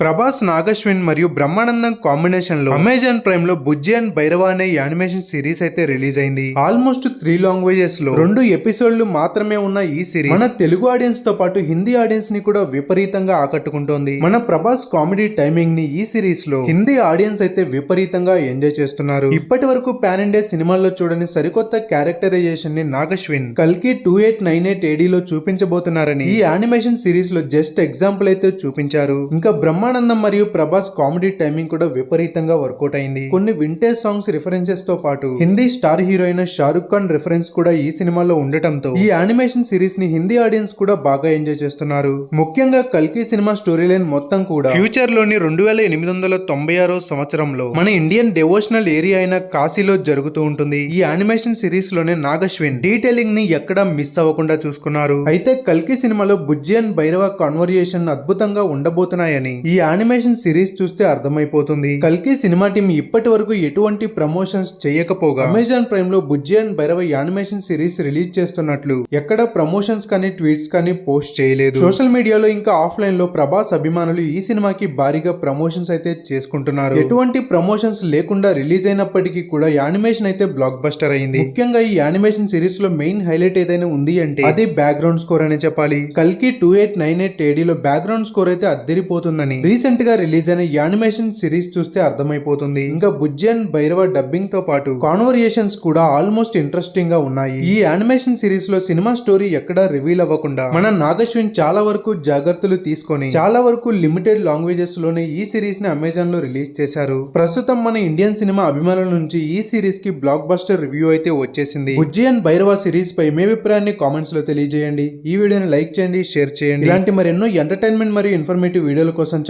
ప్రభాస్ నాగశ్విన్ మరియు బ్రహ్మానందం కాంబినేషన్లో అమెజాన్ ప్రైమ్లో బుజ్జి అండ్ భైరవ అనే యానిమేషన్ సిరీస్ అయితే రిలీజ్ అయింది. ఆల్మోస్ట్ త్రీ లాంగ్వేజెస్లో రెండు ఎపిసోడ్లు మాత్రమే ఉన్న ఈ సిరీస్ మన తెలుగు ఆడియన్స్తో పాటు హిందీ ఆడియన్స్ని కూడా విపరీతంగా ఆకట్టుకుంటోంది. మన ప్రభాస్ కామెడీ టైమింగ్ని ఈ సిరీస్లో హిందీ ఆడియన్స్ అయితే విపరీతంగా ఎంజాయ్ చేస్తున్నారు. ఇప్పటి వరకు పాన్ ఇండియా సినిమాల్లో చూడని సరికొత్త క్యారెక్టరైజేషన్ని నాగశ్విన్ కల్కి టూ ఎయిట్ నైన్ ఎయిట్ ఏడీలో చూపించబోతున్నారని ఈ యానిమేషన్ సిరీస్లో జస్ట్ ఎగ్జాంపుల్ అయితే చూపించారు. ఇంకా బ్రహ్మానందం మరియు ప్రభాస్ కామెడీ టైమింగ్ కూడా విపరీతంగా వర్కౌట్ అయింది. కొన్ని వింటేజ్ సాంగ్స్ రిఫరెన్సెస్తో పాటు హిందీ స్టార్ హీరో అయిన షారుఖ్ ఖాన్ రిఫరెన్స్ కూడా ఈ సినిమాలో ఉండటంతో ఈ యానిమేషన్ సిరీస్ని హిందీ ఆడియన్స్ కూడా బాగా ఎంజాయ్ చేస్తున్నారు. ముఖ్యంగా కల్కి సినిమా స్టోరీ లైన్ మొత్తం కూడా ఫ్యూచర్లోని రెండు వేల ఎనిమిది వందల తొంభై ఆరో సంవత్సరంలో మన ఇండియన్ డెవోషనల్ ఏరియా అయిన కాశీలో జరుగుతూ ఉంటుంది. ఈ యానిమేషన్ సిరీస్లోనే నాగశ్విన్ డీటెయిలింగ్ని ఎక్కడా మిస్ అవ్వకుండా చూసుకున్నారు. అయితే కల్కి సినిమాలో బుజ్జి అండ్ భైరవ కాన్వర్జేషన్ అద్భుతంగా ఉండబోతున్నాయని ఈ ఈ యానిమేషన్ సిరీస్ చూస్తే అర్థమైపోతుంది. కల్కి సినిమా టీం ఇప్పటి వరకు ఎటువంటి ప్రమోషన్స్ చేయకపోగా Amazon ప్రైమ్లో Bujji and Bhairava animation series release చేస్తున్నట్లు. ఎక్కడ ప్రమోషన్స్ కానీ ట్వీట్స్ కానీ పోస్ట్ చేయలేదు. సోషల్ మీడియాలో ఇంకా ఆఫ్లైన్లో ప్రభాస్ అభిమానులు ఈ సినిమాకి భారీగా ప్రమోషన్స్ అయితే చేసుకుంటున్నారు. ఎటువంటి ప్రమోషన్స్ లేకుండా రిలీజ్ అయినప్పటికీ కూడా యానిమేషన్ అయితే బ్లాక్ బస్టర్ అయింది. ముఖ్యంగా ఈ యానిమేషన్ సిరీస్లో మెయిన్ హైలైట్ ఏదైనా ఉంది అంటే అది బ్యాక్గ్రౌండ్ స్కోర్ అనే చెప్పాలి. కల్కి టూ ఎయిట్ నైన్ ఎయిట్ ఏడీలో బ్యాక్గ్రౌండ్ స్కోర్ అయితే అద్దరిపోతుందని. రీసెంట్గా రిలీజ్ అయిన యానిమేషన్ సిరీస్ చూస్తే అర్థమైపోతుంది. ఇంకా బుజ్జి అండ్ భైరవ డబ్బింగ్తో పాటు కాన్వర్యేషన్స్ కూడా ఆల్మోస్ట్ ఇంట్రెస్టింగ్గా ఉన్నాయి. ఈ యానిమేషన్ సిరీస్లో సినిమా స్టోరీ ఎక్కడా రివీల్ అవ్వకుండా మన నాగశ్విన్ చాలా వరకు జాగ్రత్తలు తీసుకొని చాలా వరకు లిమిటెడ్ లాంగ్వేజెస్లోనే ఈ సిరీస్ని అమెజాన్లో రిలీజ్ చేశారు. ప్రస్తుతం మన ఇండియన్ సినిమా అభిమానుల నుంచి ఈ సిరీస్కి బ్లాక్ బస్టర్ రివ్యూ అయితే వచ్చేసింది. బుజ్జి అండ్ భైరవ సిరీస్ పై మీ అభిప్రాయాన్ని కామెంట్స్లో తెలియజేయండి. ఈ వీడియోని లైక్ చేయండి షేర్ చేయండి. ఇలాంటి మరెన్నో ఎంటర్టైన్మెంట్ మరియు ఇన్ఫర్మేటివ్ వీడియోల కోసం